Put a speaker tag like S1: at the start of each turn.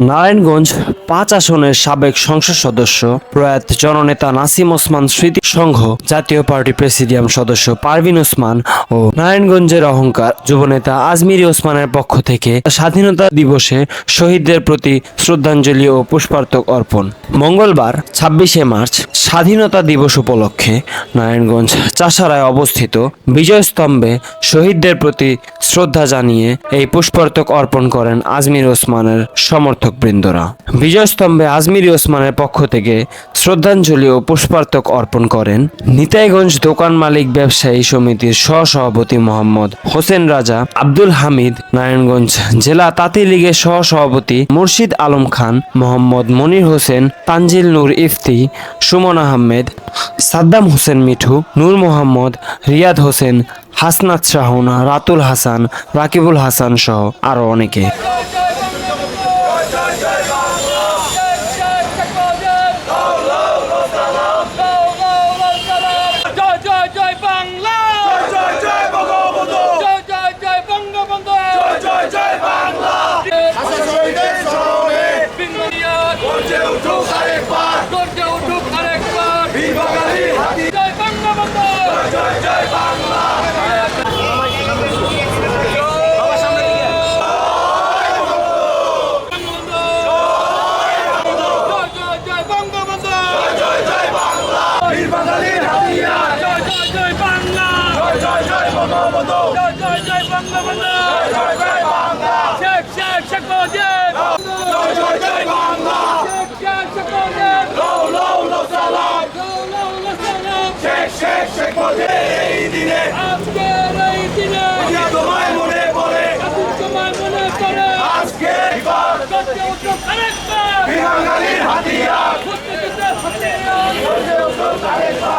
S1: নারায়ণগঞ্জ পাঁচ আসনের সাবেক সংসদ সদস্য প্রয়াত জননেতা নাসিম ওসমান স্মৃতি সংঘ, জাতীয় পার্টি প্রেসিডিয়াম সদস্য পারভিন ওসমান ও নারায়ণগঞ্জের অহংকার যুবনেতা আজমিরি ওসমানের পক্ষ থেকে স্বাধীনতা দিবসে শহীদদের প্রতি শ্রদ্ধাঞ্জলি ও পুষ্পার্থক অর্পণ। মঙ্গলবার, ছাব্বিশে মার্চ, স্বাধীনতা দিবস উপলক্ষে নারায়ণগঞ্জ চাষারায় অবস্থিত বিজয় স্তম্ভে শহীদদের প্রতি শ্রদ্ধা জানিয়ে এই পুষ্পার্থক অর্পণ করেন আজমির ওসমানের সমর্থক। বৃন্দরা বিজয় স্তম্ভে আজমিরি ওসমানের পক্ষ থেকে শ্রদ্ধাঞ্জলি ও পুষ্পার্থক অর্পণ করেন নিতাইগঞ্জ দোকান মালিক ব্যবসায়ী সমিতির সহসভাপতি মোহাম্মদ হোসেন রাজা, আব্দুল হামিদ, নারায়ণগঞ্জ জেলা তাঁতি লীগের সহসভাপতি মুর্শিদ আলম খান, মোহাম্মদ মনির হোসেন, তানজিল নূর ইফতি, সুমন আহমেদ, সাদ্দাম হোসেন মিঠু, নূর মোহাম্মদ, রিয়াদ হোসেন, হাসনাত শাহন, রাতুল হাসান, রাকিবুল হাসান সহ আরও অনেকে।
S2: গর্জে উঠুক আরেকবার।
S3: গর্জে উঠুক আরেকবার।
S2: বীর বাঙালির হাতি।
S3: জয়
S2: বাংলা
S3: জয় জয় জয়
S2: বাংলা
S3: জয় জয় বাংলা।
S2: বঙ্গবন্ধু।
S3: জয় জয়
S2: বাংলা
S3: শেখ শেখ শেখ মুজিব। Vamos abençoar!